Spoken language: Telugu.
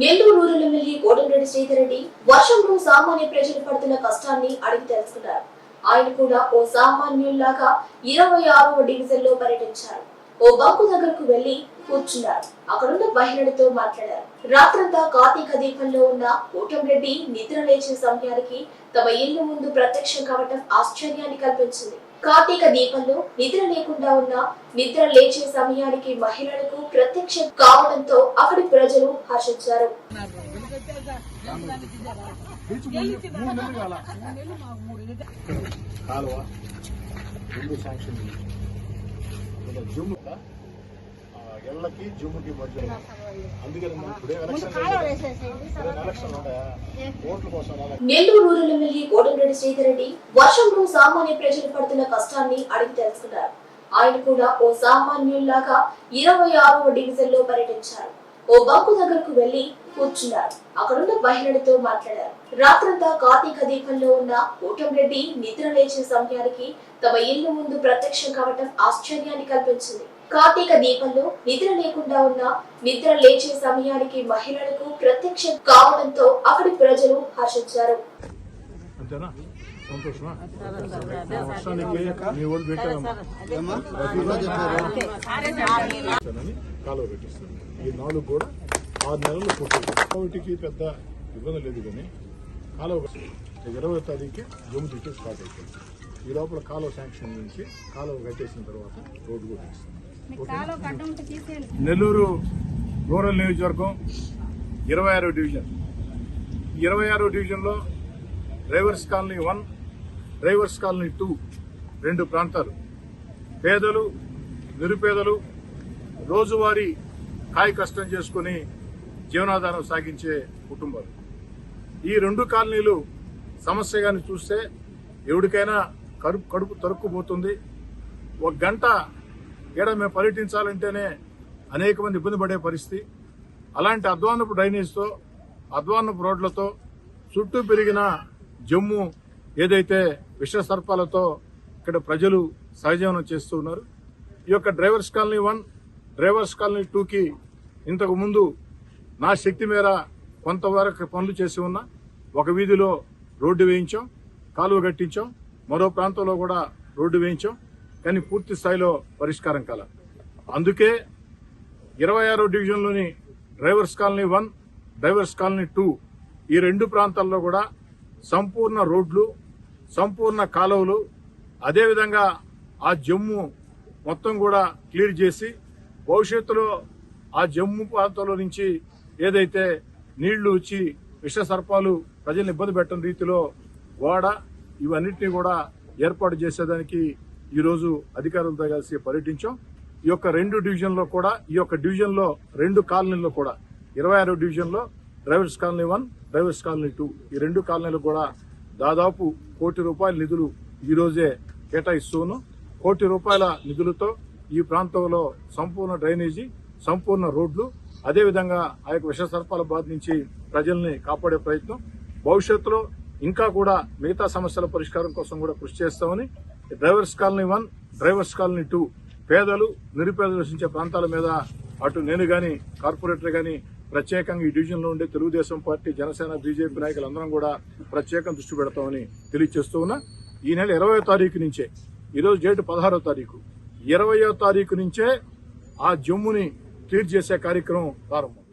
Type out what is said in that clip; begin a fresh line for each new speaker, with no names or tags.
నెల్లూరు రూరల్ ఎమ్మెల్యే కోటమిరెడ్డి శ్రీధర్ రెడ్డి వర్షంలో సామాన్య ప్రజలు పడుతున్న కష్టాన్ని అడిగి తెలుసుకున్నారు. ఆయన కూడా ఓ సామాన్యుల్లాగా ఇరవై ఆరవ డివిజన్లో పర్యటించారు. ఓ బాబు దగ్గరకు వెళ్ళి కూర్చున్నారు. అక్కడున్న మహిళలతో మాట్లాడారు. రాత్రంతా కార్తీక దీపంలో ఉన్న కోటమిరెడ్డి నిద్ర లేచే సమయానికి తమ ఇల్లు ముందు ప్రత్యక్షం కావటం ఆశ్చర్యాన్ని కల్పించింది. కార్తీక దీపంలో నిద్ర లేకుండా ఉన్న నిద్ర లేచే సమయానికి మహిళలకు ప్రత్యక్షం కావడంతో అక్కడి ప్రజలు హర్షించారు.
కాలువ రెండు శాంక్షన్ ఇలా జుమ్ము ఆ, ఎల్లకి జుమ్ముకి మధ్య అందుకని మనం ఇప్పుడే ఎలక్షన్ ఓట్ల కోసం.
నెల్లూరు రూరల్ ఎమ్మెల్యే కోటమిరెడ్డి శ్రీధర్ రెడ్డి వర్షంలో సామాన్య ప్రజలు పడుతున్న కష్టాన్ని అడిగి తెలుసుకున్నారు. ఆయన కూడా ఓ సామాన్యుల్లాగా ఇరవై ఆరవ డివిజన్లో పర్యటించారు. ఓ బాపు దగ్గరకు వెళ్ళి కూర్చున్నారు. అక్కడున్న మహిళలతో మాట్లాడారు. రాత్రంతా కార్తీక దీపంలో ఉన్న రెడ్డి నిద్ర లేచే సమయానికి తమ ఇల్లు ముందు ప్రత్యక్షం కావటం ఆశ్చర్యాన్ని కల్పించింది. కార్తీక దీపంలో నిద్ర లేకుండా ఉన్న నిద్ర లేచే సమయానికి మహిళలకు ప్రత్యక్షం కావడంతో అక్కడి ప్రజలు హర్షించారు.
సంతోషమా? వర్షానికి మీ వాళ్ళు పెట్టారమ్మా. అని కాలువ పెట్టిస్తాను ఈ నాలుగు కూడా ఆరు నెలలు ఒకటికి పెద్ద ఇబ్బంది లేదు కానీ కాలువ ఇరవై తారీఖు జమ్ము తిట్టి స్టార్ట్ అయిపోయింది. ఈ లోపల కాలువ శాంక్షన్ నుంచి కాలువ కట్టేసిన తర్వాత రోడ్డు కూడా నెల్లూరు రూరల్ నియోజకవర్గం ఇరవై ఆరో డివిజన్. ఇరవై ఆరో డివిజన్లో drivers colony one drivers colony two రెండు ప్రాంతాలు. పేదలు నిరుపేదలు రోజువారీ కాయ కష్టం చేసుకుని జీవనాధారం సాగించే కుటుంబాలు. ఈ రెండు కాలనీలు సమస్యగాని చూస్తే ఎవరికైనా కడుపు కడుపు తరుక్కుపోతుంది. ఒక గంట ఈడ మేము పర్యటించాలంటేనే అనేక మంది ఇబ్బంది పడే పరిస్థితి. అలాంటి అధ్వానపు డ్రైనేజ్తో అధ్వానపు రోడ్లతో చుట్టూ పెరిగిన జమ్ము ఏదైతే విష సర్పాలతో ఇక్కడ ప్రజలు సహజీవనం చేస్తూ ఉన్నారు ఈ యొక్క drivers colony one drivers colony టూకి ఇంతకు ముందు నా శక్తి మేర కొంతవరకు పనులు చేసి ఉన్నా ఒక వీధిలో రోడ్డు వేయించాం కాలువ కట్టించాం మరో ప్రాంతంలో కూడా రోడ్డు వేయించాం కానీ పూర్తి స్థాయిలో పరిష్కారం కల. అందుకే ఇరవై ఆరో డివిజన్లోని drivers colony one drivers colony two ఈ రెండు ప్రాంతాల్లో కూడా సంపూర్ణ రోడ్లు సంపూర్ణ కాలువలు అదేవిధంగా ఆ జమ్ము మొత్తం కూడా క్లియర్ చేసి భవిష్యత్తులో ఆ జమ్ము ప్రాంతంలో నుంచి ఏదైతే నీళ్ళు వచ్చి విష సర్పాలు ప్రజల్ని ఇబ్బంది పెట్టని రీతిలో గోడ ఇవన్నిటినీ కూడా ఏర్పాటు చేసేదానికి ఈరోజు అధికారులతో కలిసి పర్యటించాం. ఈ యొక్క రెండు డివిజన్లో కూడా ఈ యొక్క డివిజన్లో రెండు కాలనీల్లో కూడా ఇరవై ఆరో డివిజన్లో drivers colony one drivers colony two ఈ రెండు కాలనీలు కూడా దాదాపు కోటి రూపాయల నిధులు ఈరోజే కేటాయిస్తూను. కోటి రూపాయల నిధులతో ఈ ప్రాంతంలో సంపూర్ణ డ్రైనేజీ సంపూర్ణ రోడ్లు అదేవిధంగా ఆ యొక్క విష సర్పాల బాధ నుంచి ప్రజల్ని కాపాడే ప్రయత్నం. భవిష్యత్తులో ఇంకా కూడా మిగతా సమస్యల పరిష్కారం కోసం కూడా కృషి చేస్తామని drivers colony one drivers colony two పేదలు నిరుపేదలు నివసించే ప్రాంతాల మీద అటు నేను కానీ కార్పొరేటర్ కానీ ప్రత్యేకంగా ఈ డివిజన్లో ఉండే తెలుగుదేశం పార్టీ జనసేన బీజేపీ నాయకులందరం కూడా ప్రత్యేకం దృష్టి పెడతామని తెలియజేస్తూ ఉన్నా. ఈ నెల ఇరవయో తారీఖు నుంచే ఈరోజు డేట్ పదహారో తారీఖు ఇరవయో తారీఖు నుంచే ఆ జమ్ముని క్లీర్ చేసే కార్యక్రమం ప్రారంభం.